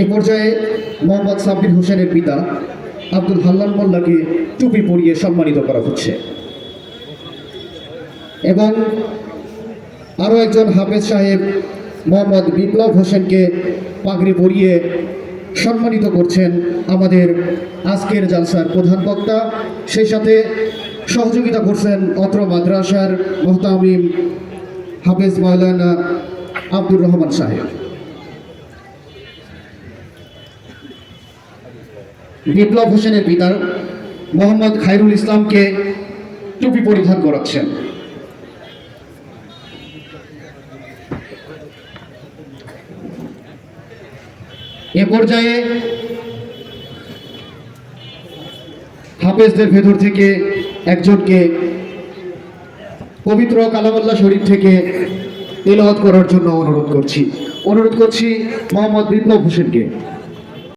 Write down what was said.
এ পর্যায়ে মোহাম্মদ সাব্বির হোসেনের পিতা আব্দুল হাল্লান মোল্লাকে টুপি পরিয়ে সম্মানিত করা হচ্ছে। এবং আরও একজন হাফেজ সাহেব মোহাম্মদ বিপ্লব হোসেনকে পাগড়ি পরিয়ে সম্মানিত করছেন আমাদের আজকের জালসার প্রধান বক্তা। সেই সাথে সহযোগিতা করছেন অত্র মাদ্রাসার মোহতামিম হাফেজ মাওলানা আব্দুর রহমান সাহেব। বিপ্লব হোসেনের পিতা মোহাম্মদ খায়রুল ইসলামকে টুপি পরিধান করাচ্ছেন। এ পর্যায়ে হাফেজদের ভেতর থেকে একজনকে পবিত্র কালামাল্লা শরীফ থেকে তেলাওয়াত করার জন্য অনুরোধ করছি। অনুরোধ করছি মোহাম্মদ বিপ্লব হোসেনকে।